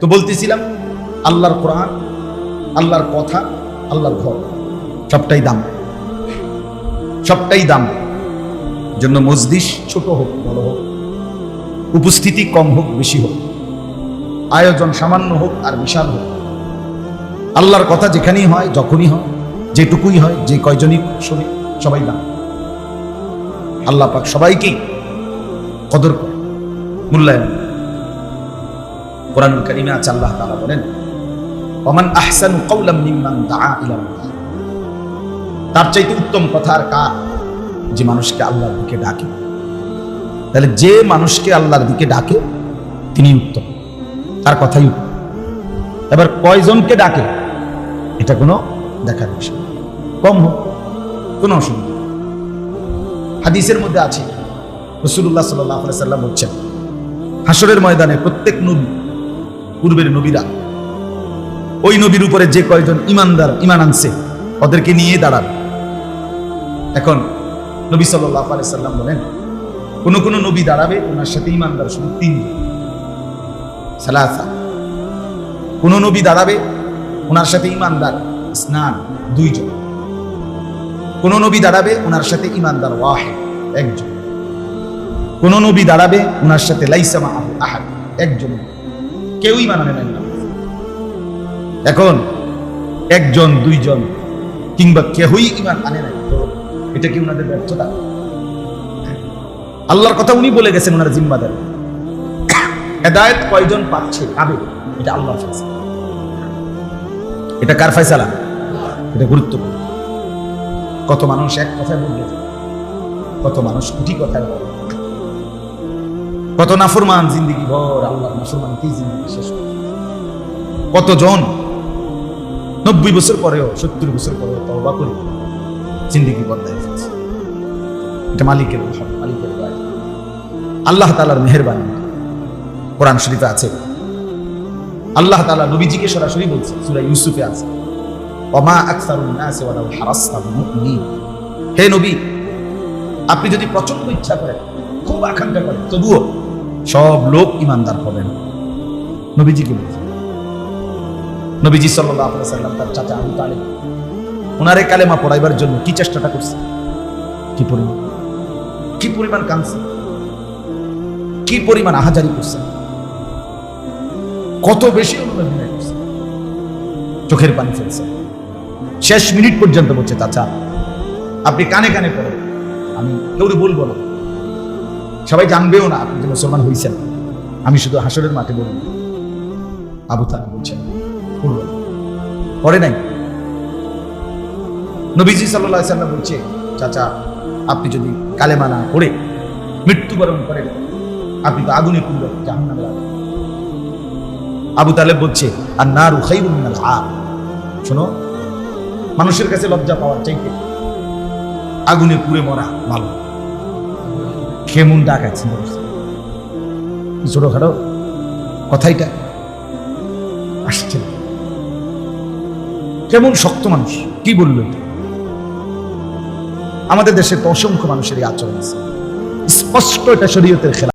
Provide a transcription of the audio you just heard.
তো বলতেছিলাম, আল্লাহর কোরআন, আল্লাহর কথা, আল্লাহর ঘর, সবটাই দাম। সবটাই দাম। জন্য মজলিস ছোট হোক, বড় হোক, উপস্থিতি কম হোক, বেশি হোক, আয়োজন সামান্য হোক আর বিশাল হোক। আল্লাহর কথা যেখানেই হয়, যখনই হয়, যেটুকুই হয়, যে কয়জনই শুনে সবাই দাম। আল্লাহ পাক সবাইকেই কদর মূল্যায়ন। কোরআনুল কারিমে আছে, আল্লাহ তাআলা বলেন, ওমান আহসানু কাওলাম মিম্মান দাআ ইলা তার চাইতে উত্তম কথা আর কার? যে মানুষকে আল্লাহর দিকে ডাকে। তাহলে যে মানুষকে আল্লাহর দিকে ডাকে, তিনি উত্তম। তার কথাই এবার কয়জনকে ডাকে? এটা কোনো দেখার বিষয় কম হোক, কোনো অসুবিধা। হাদিসের মধ্যে আছে রসুল্লাহ সাল্লাহ সাল্লাম বলছেন হাসরের ময়দানে প্রত্যেক নবী পূর্বের নবীরা। ওই নবীর উপরে যে কয়জন ইমানদার ইমান আনছে, ওদেরকে নিয়ে দাঁড়ান। এখন নবী সাল্লাহ সাল্লাম বলেন, কোন কোন নবী দাঁড়াবে, ওনার সাথে ইমানদার শুধু তিনজন। সালাসা। কোন নবী দাঁড়াবে, ওনার সাথে ইমানদার স্নান দুইজন। কোন নবী দাঁড়াবে, ওনার সাথে ইমানদার ওয়াহে একজন। কোন নবী দাঁড়াবে, ওনার সাথে লাইসামা আহু একজন। কেউই মানাবে নাই। না এখন একজন, দুইজন কিংবা কেহই ইমান আনে নাই। এটা কি ওনাদের ব্যর্থতা? আল্লাহর কথা উনি বলে গেছেন ওনার জিম্মাদার। হেদায়ত কয়জন পাচ্ছে পাবে এটা আল্লাহর ফয়সালা। এটা কার ফয়সালা? এটা গুরুত্বপূর্ণ। কত মানুষ এক কথায় বলবে কত মানুষ কোটি কথায় বলে কত নাফরমান জিন্দিগি ভর আল্লাহ মুসলমান কি জিন্দিগি শেষ করে। কতজন? নব্বই বছর পরেও, সত্তর বছর পরেও তওবা করে জিন্দিগি বদলায় ফেলছে। এটা মালিকের মালিকের দয়া। আল্লাহ তালার মেহরবানি। কোরআন শরীফে আছে। আল্লাহ তালা নবীজিকে সরাসরি বলছে, সূরা ইউসুফে আছে। ওমা আকসারুন নাসি ওয়ালাউ হারাসতা মুমিনিন। হে নবী, আপনি যদি প্রচণ্ড ইচ্ছা করেন, খুব আকাঙ্ক্ষা করেন, তবুও সব লোক ইমানদার হবেন। নবীজিকে বলছে নবীজি সাল্লাম তার চাচা আবু তালেব ওনারে কালেমা পড়াইবার জন্য কি চেষ্টাটা করছে? কি পরিমাণ? কি পরিমাণ কাঁদছে? কি পরিমাণ আহাজারি করছে? কত বেশি করছে চোখের পানি ফেলছে। শেষ মিনিট পর্যন্ত বলছে, চাচা, আপনি কানে কানে পড়েন। আমি কেউ বলব না। সবাই জানবেও না আপনি যে মুসলমান হয়েছেন আমি শুধু হাসরের মাঠে বলব আবু তালা বলছেন না। নাই নবীজি সাল্লাহ সাল্লাম বলছে, চাচা, আপনি যদি কালেমা না পড়ে, মৃত্যুবরণ করেন, আপনি তো আগুনে কুন্ড জাহান্নামে। আবু তালেব বলছে আর না রুখাই আ শোনো, মানুষের কাছে লজ্জা পাওয়ার চাইতে আগুনে পুড়ে মরা ভালো কেমন ডাক আছে? কথাইটা আসছে কেমন শক্ত মানুষ, কি বলল আমাদের দেশে তো অসংখ্য মানুষের এই আচরণ আছে। স্পষ্ট এটা শরীয়তের খেলা